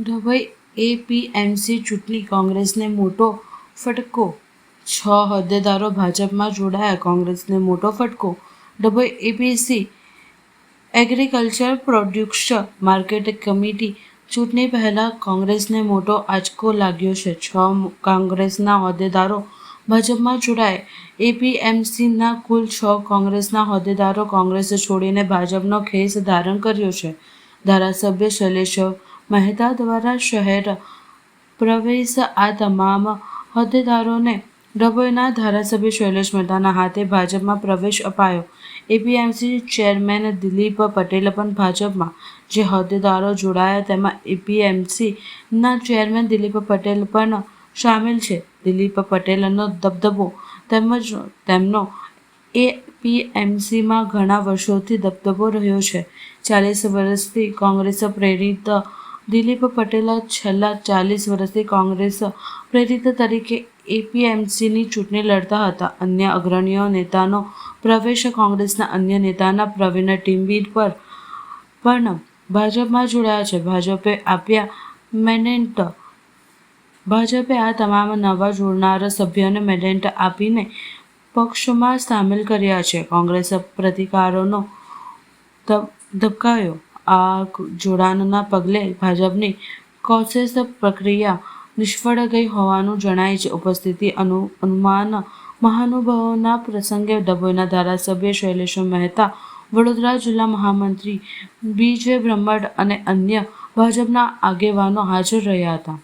Dabhoi APMC ચૂંટણી કોંગ્રેસને મોટો ફટકો. છ હોદ્દેદારો ભાજપમાં જોડાયા, કોંગ્રેસને મોટો ફટકો. Dabhoi A P C agriculture producer market committee ચૂંટણી પહેલાં કોંગ્રેસને મોટો આંચકો લાગ્યો છે. છ કોંગ્રેસના હોદ્દેદારો ભાજપમાં જોડાયા. એપીએમસીના કુલ છ કોંગ્રેસના હોદ્દેદારો કોંગ્રેસ છોડીને ભાજપનો ખેસ ધારણ કર્યો છે. ધારાસભ્ય શૈલેષ મહેતા દ્વારા શહેર પ્રવેશ આ તમામ હોદ્દેદારોને ડભોઈના ધારાસભ્ય શૈલેષ મહેતાના હાથે ભાજપમાં પ્રવેશ અપાયો. એપીએમસી ચેરમેન દિલીપ પટેલ પણ ભાજપમાં. જે હોદ્દેદારો જોડાયા તેમાં એપીએમસીના ચેરમેન દિલીપ પટેલ પણ સામેલ છે. દિલીપ પટેલનો દબદબો તેમજ તેમનો એપીએમસીમાં ઘણા વર્ષોથી દબદબો રહ્યો છે. ચાલીસ વર્ષથી કોંગ્રેસ પ્રેરિત દિલીપ પટેલ છેલ્લા ચાલીસ વર્ષથી કોંગ્રેસ પ્રેરિત તરીકે એપીએમસીની ચૂંટણી લડતા હતા. અન્ય અગ્રણીઓ નેતાનો પ્રવેશ કોંગ્રેસના અન્ય નેતાના પ્રવીણ ટીમવીર પર પણ ભાજપમાં જોડાયા છે. ભાજપે આપ્યા મેનેન્ટ, ભાજપે આ તમામ નવા જોડનાર સભ્યોને મેડેન્ટ આપીને પક્ષમાં સામેલ કર્યા છે. કોંગ્રેસ પ્રતિકારોનો ધબ- ધબકાયો આ જોડાણના પગલે ભાજપની કોશેસ પ્રક્રિયા નિષ્ફળ ગઈ હોવાનું જણાય છે. ઉપસ્થિતિ અનુ, અનુમાન મહાનુભાવોના પ્રસંગે ડભોઈના ધારાસભ્ય શૈલેષ મહેતા, વડોદરા જિલ્લા મહામંત્રી બીજે બ્રહ્મડ અને અન્ય ભાજપના આગેવાનો હાજર રહ્યા હતા.